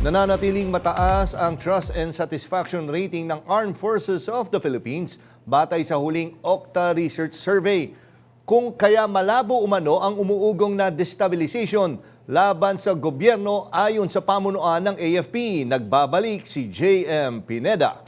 Nananatiling mataas ang trust and satisfaction rating ng Armed Forces of the Philippines batay sa huling Okta Research Survey. Kung kaya malabo umano ang umuugong na destabilization laban sa gobyerno ayon sa pamunuan ng AFP, nagbabalik si JM Pineda.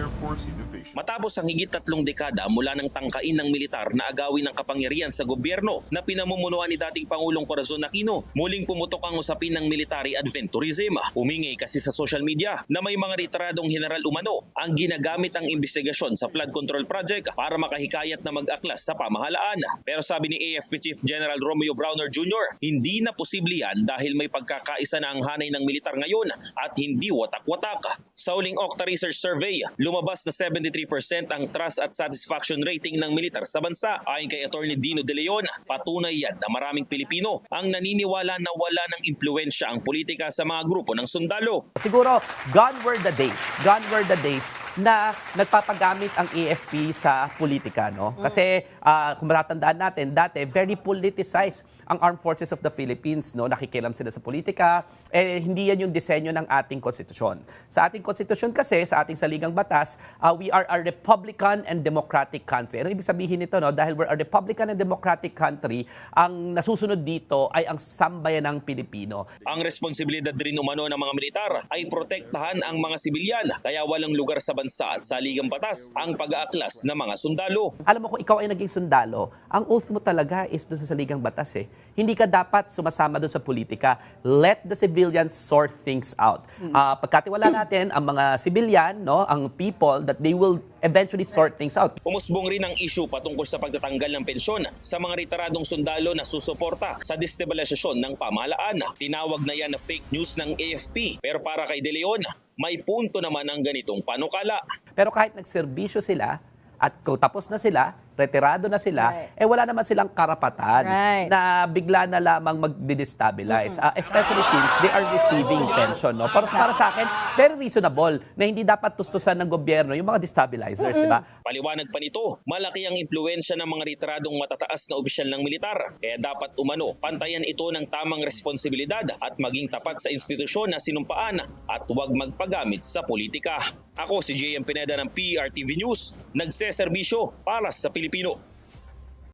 Air Force Innovation. Matapos ang higit tatlong dekada mula ng tangkain ng militar na agawin ng kapangyarihan sa gobyerno na pinamumunuan ni dating Pangulong Corazon Aquino, muling pumutok ang usapin ng military adventurism. Umingi kasi sa social media na may mga retiradong general umano ang ginagamit ang investigasyon sa flood control project para makahikayat na mag-aklas sa pamahalaan. Pero sabi ni AFP Chief General Romeo Browner Jr., hindi na posible yan dahil may pagkakaisa na ang hanay ng militar ngayon at hindi watak-watak. Sa huling Okta Research Survey, lumabas na 73% ang trust at satisfaction rating ng militar sa bansa. Ayon kay Attorney Dino De Leon, patunay yan na maraming Pilipino ang naniniwala na wala ng impluensya ang politika sa mga grupo ng sundalo. Siguro, gone were the days, gone were the days na nagpapagamit ang AFP sa politika, no? Kasi ah, kung matatandaan natin, dati very politicized ang Armed Forces of the Philippines, no? Nakikilam sila sa politika. Eh, hindi yan yung disenyo ng ating konstitusyon. Sa ating konstitusyon kasi, sa ating saligang batas, ah, we are a Republican and Democratic country. Ano ibig sabihin nito, no? Dahil we're a Republican and Democratic country, ang nasusunod dito ay ang sambayan ng Pilipino. Ang responsibilidad rin umano ng mga militar ay protektahan ang mga sibilyan kaya walang lugar sa bansa at sa ligang batas ang pag-aaklas ng mga sundalo. Alam mo kung ikaw ay naging sundalo, ang oath mo talaga is doon sa saligang batas eh. Hindi ka dapat sumasama doon sa politika. Let the civilians sort things out. Ah, pagkatiwala natin ang mga civilian, no, ang people that they will eventually sort things out. Umusbong rin ang issue patungkol sa pagtatanggal ng pensyon sa mga retiradong sundalo na susuporta sa destabilisasyon ng pamahalaan. Tinawag na yan na fake news ng AFP. Pero para kay De Leon, may punto naman ang ganitong panukala. Pero kahit nagserbisyo sila at tapos na sila, retirado na sila, Right. eh wala naman silang karapatan Right. na bigla na lamang magdi-destabilize. Ah, especially since they are receiving pension. No? Para, para sa akin, very reasonable na hindi dapat tustusan ng gobyerno yung mga destabilizers, di ba? Paliwanag pa nito, malaki ang impluensya ng mga retiradong matataas na opisyal ng militar. Kaya dapat umano, pantayan ito ng tamang responsibilidad at maging tapat sa institusyon na sinumpaan at huwag magpagamit sa politika. Ako si JM Pineda ng PRTV News, nagseserbisyo para sa Pilipino.